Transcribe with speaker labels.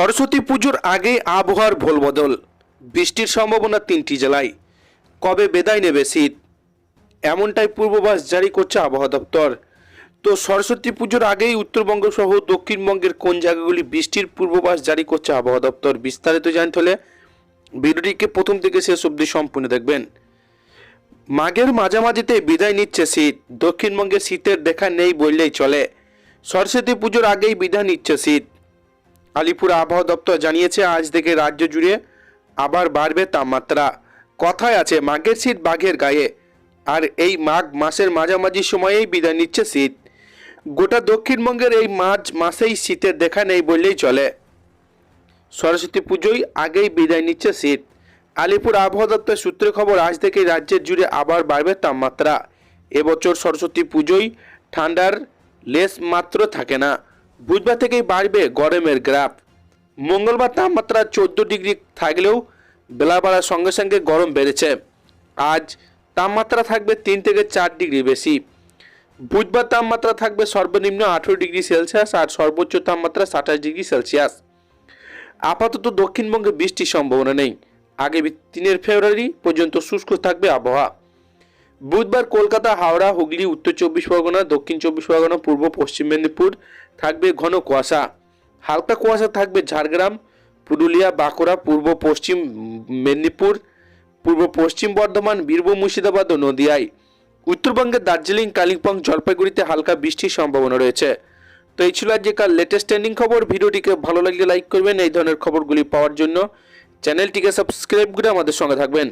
Speaker 1: সরস্বতী পুজোর আগে আবহাওয়ার ভোলবদল। বৃষ্টির সম্ভাবনা তিনটি জেলায়। কবে বেদায় নেবে শীত? এমনটাই পূর্বাভাস জারি করছে আবহাওয়া দপ্তর। তো সরস্বতী পুজোর আগেই উত্তরবঙ্গ সহ দক্ষিণবঙ্গের কোন জায়গাগুলি বৃষ্টির পূর্বাভাস জারি করছে আবহাওয়া দপ্তর বিস্তারিত জানতে হলে ভিডিওটিকে প্রথম থেকে শেষ অবধি সম্পূর্ণ দেখবেন। মাঘের মাঝামাঝিতে বিদায় নিচ্ছে শীত। দক্ষিণবঙ্গে শীতের দেখা নেই বললেই চলে। সরস্বতী পুজোর আগেই বিদায় নিচ্ছে শীত। আলিপুর আবহাওয়া দপ্তর জানিয়েছে, আজ থেকে রাজ্য জুড়ে আবার বাড়বে তাপমাত্রা। কথায় আছে, মাঘের শীত বাঘের গায়ে। আর এই মাঘ মাসের মাঝামাঝি সময়েই বিদায় নিচ্ছে শীত। গোটা দক্ষিণবঙ্গের এই মাঝ মাসেই শীতের দেখা নেই বললেই চলে। সরস্বতী পুজোই আগেই বিদায় নিচ্ছে শীত। আলিপুর আবহাওয়া দপ্তর সূত্রে খবর, আজ থেকে রাজ্যের জুড়ে আবার বাড়বে তাপমাত্রা। এবছর সরস্বতী পুজোই ঠান্ডার লেস মাত্র থাকে না। বুধবার থেকেই বাড়বে গরমের গ্রাফ মঙ্গলবার তাপমাত্রা চোদ্দ ডিগ্রি থাকলেও বেলা বাড়ার সঙ্গে সঙ্গে গরম বেড়েছে। আজ তাপমাত্রা থাকবে তিন থেকে চার ডিগ্রি বেশি। বুধবার তাপমাত্রা থাকবে সর্বনিম্ন আঠেরো ডিগ্রি সেলসিয়াস আর সর্বোচ্চ তাপমাত্রা সাতাশ ডিগ্রি সেলসিয়াস। আপাতত দক্ষিণবঙ্গে বৃষ্টির সম্ভাবনা নেই। আগামী তিনের ফেব্রুয়ারি পর্যন্ত শুষ্ক থাকবে আবহাওয়া। বুধবার কলকাতা, হাওড়া, হুগলি, উত্তর চব্বিশ পরগনা, দক্ষিণ চব্বিশ পরগনা, পূর্ব পশ্চিম মেদিনীপুর থাকবে ঘন কুয়াশা। হালকা কুয়াশা থাকবে ঝাড়গ্রাম, পুরুলিয়া, বাঁকুড়া, পূর্ব পশ্চিম মেদিনীপুর, পূর্ব পশ্চিম বর্ধমান, বীরভূম, মুর্শিদাবাদ ও নদিয়ায়। উত্তরবঙ্গের দার্জিলিং, কালিম্পং, জলপাইগুড়িতে হালকা বৃষ্টির সম্ভাবনা রয়েছে। তো এই ছিল আজকের লেটেস্ট ট্রেন্ডিং খবর। ভিডিওটিকে ভালো লাগলে লাইক করবেন। এই ধরনের খবরগুলি পাওয়ার জন্য চ্যানেলটিকে সাবস্ক্রাইব করে আমাদের সঙ্গে থাকবেন।